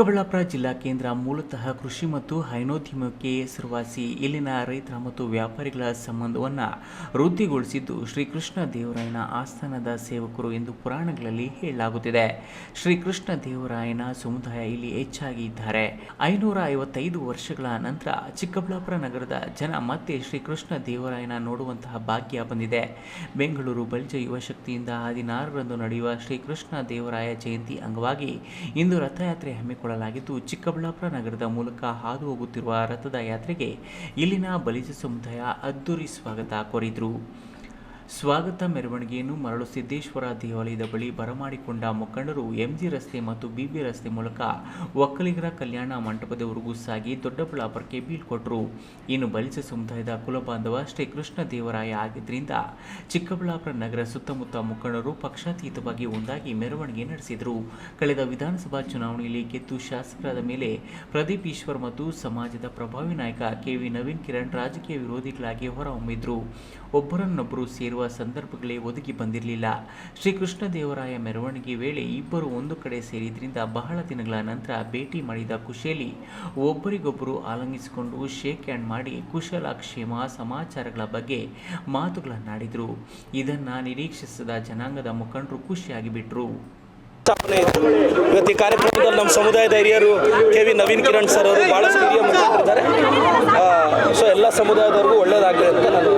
ಚಿಕ್ಕಬಳ್ಳಾಪುರ ಜಿಲ್ಲಾ ಕೇಂದ್ರ ಮೂಲತಃ ಕೃಷಿ ಮತ್ತು ಹೈನೋದ್ಯಮಕ್ಕೆ ಹೆಸರುವಾಸಿ. ಇಲ್ಲಿನ ರೈತರ ಮತ್ತು ವ್ಯಾಪಾರಿಗಳ ಸಂಬಂಧವನ್ನು ವೃದ್ಧಿಗೊಳಿಸಿದ್ದು ಶ್ರೀಕೃಷ್ಣ ದೇವರಾಯನ ಆಸ್ಥಾನದ ಸೇವಕರು ಎಂದು ಪುರಾಣಗಳಲ್ಲಿ ಹೇಳಲಾಗುತ್ತಿದೆ. ಶ್ರೀಕೃಷ್ಣ ದೇವರಾಯನ ಸಮುದಾಯ ಇಲ್ಲಿ ಹೆಚ್ಚಾಗಿ ಇದ್ದಾರೆ ಐನೂರ ಐವತ್ತೈದು ವರ್ಷಗಳ ನಂತರ ಚಿಕ್ಕಬಳ್ಳಾಪುರ ನಗರದ ಜನ ಮತ್ತೆ ಶ್ರೀಕೃಷ್ಣ ದೇವರಾಯನ ನೋಡುವಂತಹ ಭಾಗ್ಯ ಬಂದಿದೆ. ಬೆಂಗಳೂರು ಬಲಿಜ ಯುವ ಶಕ್ತಿಯಿಂದ ಹದಿನಾರರಂದು ನಡೆಯುವ ಶ್ರೀಕೃಷ್ಣ ದೇವರಾಯ ಜಯಂತಿ ಅಂಗವಾಗಿ ಇಂದು ರಥಯಾತ್ರೆ ಹಮ್ಮಿಕೊಳ್ಳಲಾಗಿದ್ದು ಚಿಕ್ಕಬಳ್ಳಾಪುರ ನಗರದ ಮೂಲಕ ಹಾದು ಹೋಗುತ್ತಿರುವ ರಥದ ಯಾತ್ರೆಗೆ ಇಲ್ಲಿನ ಬಲಿಜ ಸಮುದಾಯ ಅದ್ದೂರಿ ಸ್ವಾಗತ ಕೋರಿದ್ರು. ಸ್ವಾಗತ ಮೆರವಣಿಗೆಯನ್ನು ಮರಳು ಸಿದ್ದೇಶ್ವರ ದೇವಾಲಯದ ಬಳಿ ಬರಮಾಡಿಕೊಂಡ ಮುಖಂಡರು ಎಂಜಿ ರಸ್ತೆ ಮತ್ತು ಬಿಬಿ ರಸ್ತೆ ಮೂಲಕ ಒಕ್ಕಲಿಗರ ಕಲ್ಯಾಣ ಮಂಟಪದವರೆಗೂ ಸಾಗಿ ದೊಡ್ಡಬಳ್ಳಾಪುರಕ್ಕೆ ಬೀಳ್ಕೊಟ್ರು ಇನ್ನು ಬಲಿಜ ಸಮುದಾಯದ ಕುಲಬಾಂಧವ ಶ್ರೀ ಕೃಷ್ಣ ದೇವರಾಯ ಆಗಿದ್ದರಿಂದ ಚಿಕ್ಕಬಳ್ಳಾಪುರ ನಗರ ಸುತ್ತಮುತ್ತ ಮುಖಂಡರು ಪಕ್ಷಾತೀತವಾಗಿ ಒಂದಾಗಿ ಮೆರವಣಿಗೆ ನಡೆಸಿದರು. ಕಳೆದ ವಿಧಾನಸಭಾ ಚುನಾವಣೆಯಲ್ಲಿ ಗೆದ್ದು ಶಾಸಕರಾದ ಮೇಲೆ ಪ್ರದೀಪ್ ಈಶ್ವರ್ ಮತ್ತು ಸಮಾಜದ ಪ್ರಭಾವಿ ನಾಯಕ ಕೆವಿ ನವೀನ್ ಕಿರಣ್ ರಾಜಕೀಯ ವಿರೋಧಿಗಳಾಗಿ ಹೊರಹೊಮ್ಮಿದ್ರು. ಒಬ್ಬರನ್ನೊಬ್ಬರು ಸೇರುವ ಸಂದರ್ಭಗಳೇ ಒದಗಿ ಬಂದಿರಲಿಲ್ಲ. ಶ್ರೀಕೃಷ್ಣ ದೇವರಾಯ ಮೆರವಣಿಗೆ ವೇಳೆ ಇಬ್ಬರು ಒಂದು ಕಡೆ ಸೇರಿದ್ರಿಂದ ಬಹಳ ದಿನಗಳ ನಂತರ ಭೇಟಿ ಮಾಡಿದ ಖುಷಿಯಲ್ಲಿ ಒಬ್ಬರಿಗೊಬ್ಬರು ಆಲಂಗಿಸಿಕೊಂಡು ಶೇಕ್ ಹ್ಯಾಂಡ್ ಮಾಡಿ ಕುಶಲಕ್ಷೇಮ ಸಮಾಚಾರಗಳ ಬಗ್ಗೆ ಮಾತುಗಳನ್ನಾಡಿದರು. ಇದನ್ನು ನಿರೀಕ್ಷಿಸದ ಜನಾಂಗದ ಮುಖಂಡರು ಖುಷಿಯಾಗಿಬಿಟ್ರು. ಇವತ್ತು ಈ ಕಾರ್ಯಕ್ರಮದಲ್ಲಿ ನಮ್ಮ ಸಮುದಾಯದ ಹಿರಿಯರು K V Naveen Kiran sir ಅವರು ಭಾಳಷ್ಟು ಹಿರಿಯ ಮುಖಂಡರಿದ್ದಾರೆ. ಸೊ ಎಲ್ಲ ಸಮುದಾಯದವ್ರಿಗೂ ಒಳ್ಳೇದಾಗಲಿ ಅಂತ ನಾನು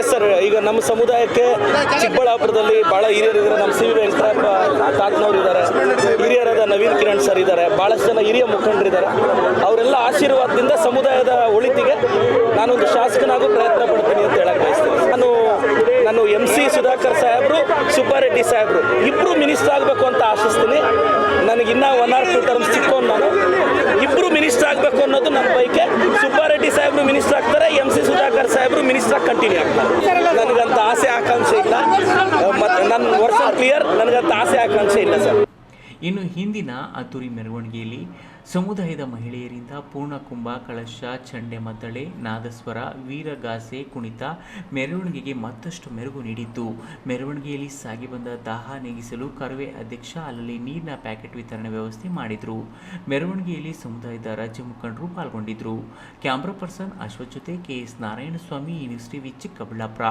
ಎಸ್ ಸರ್ ಈಗ ನಮ್ಮ ಸಮುದಾಯಕ್ಕೆ ಚಿಕ್ಕಬಳ್ಳಾಪುರದಲ್ಲಿ ಭಾಳ ಹಿರಿಯರಿದ್ದಾರೆ ನಮ್ಮ ಸಿ ವಿ ವೆಂಕಟಪ್ಪ ತಾತ್ನವ್ರು ಇದ್ದಾರೆ ಹಿರಿಯರಾದ ನವೀನ್ ಕಿರಣ್ ಸರ್ ಇದ್ದಾರೆ. ಭಾಳಷ್ಟು ಜನ ಹಿರಿಯ ಮುಖಂಡರಿದ್ದಾರೆ ಅವರೆಲ್ಲ ಆಶೀರ್ವಾದದಿಂದ ಸಮುದಾಯದ ಒಳಿತಿಗೆ ನಾನೊಂದು ಶಾಸಕನಾಗೂ ಪ್ರಯತ್ನ ಪಡ್ತೀನಿ ಅಂತ ಹೇಳಕ್ ಬಯಸ್ತೀನಿ. ನಾನು ನಾನು ಎಂ ಸಿ ಸುಧಾಕರ್ ಸಾಹೇಬರು, ಸುಬ್ಬಾರೆಡ್ಡಿ ಸಾಹೇಬರು ಇಬ್ಬರು ಮಿನಿಸ್ಟರ್ ಆಗಬೇಕು ಅಂತ ಆಶಿಸ್ತೀನಿ. ನನಗಿನ್ನ ಒನ್ ಆರ್ ಟು ಟರ್ಮ್ಸ್ ಸಿಕ್ಕೊಂಡು ನಾನು ಇಬ್ಬರು ಮಿನಿಸ್ಟರ್ ಆಗಬೇಕು ಅನ್ನೋದು ನನ್ನ ಬೈಕೆ ಸುಬ್ಬಾರೆಡ್ಡಿ ಸಾಹೇಬರು ಮಿನಿಸ್ಟರ್ ಆಗ್ತಾರೆ ಎಂ ಸಿ ಸುಧಾಕರ್ ಸಾಹೇಬರು ಮಿನಿಸ್ಟರ್ ಕಂಟಿನ್ಯೂ ಆಗ್ತಾರೆ ನನಗಂತ ಆಸೆ, ಆಕಾಂಕ್ಷೆ ಇಲ್ಲ. ಮತ್ತು ನನ್ನ ವರ್ಷ ಕ್ಲಿಯರ್ ನನಗಂತ ಆಸೆ, ಆಕಾಂಕ್ಷೆ ಇಲ್ಲ ಸರ್. ಇನ್ನು ಹಿಂದಿನ ಅತುರಿ ಮೆರವಣಿಗೆಯಲ್ಲಿ ಸಮುದಾಯದ ಮಹಿಳೆಯರಿಂದ ಪೂರ್ಣಕುಂಭ ಕಳಶ, ಚಂಡೆ ಮದ್ದಳೆ ನಾದಸ್ವರ, ವೀರಗಾಸೆ, ಕುಣಿತ ಮೆರವಣಿಗೆಗೆ ಮತ್ತಷ್ಟು ಮೆರುಗು ನೀಡಿತ್ತು. ಮೆರವಣಿಗೆಯಲ್ಲಿ ಸಾಗಿ ಬಂದ ದಾಹ ನೀಗಿಸಲು ಕರವೇ ಅಧ್ಯಕ್ಷ ಅಲ್ಲಲ್ಲಿ ನೀರಿನ ಪ್ಯಾಕೆಟ್ ವಿತರಣೆ ವ್ಯವಸ್ಥೆ ಮಾಡಿದರು. ಮೆರವಣಿಗೆಯಲ್ಲಿ ಸಮುದಾಯದ ರಾಜ್ಯ ಮುಖಂಡರು ಪಾಲ್ಗೊಂಡಿದ್ದರು ಕ್ಯಾಮ್ರಾ ಪರ್ಸನ್ ಅಶ್ವಥ್ ಜೊತೆ ಕೆಎಸ್ ನಾರಾಯಣಸ್ವಾಮಿ ಇನ್ನು ಶ್ರೀ ಟಿವಿ ಚಿಕ್ಕಬಳ್ಳಾಪುರ.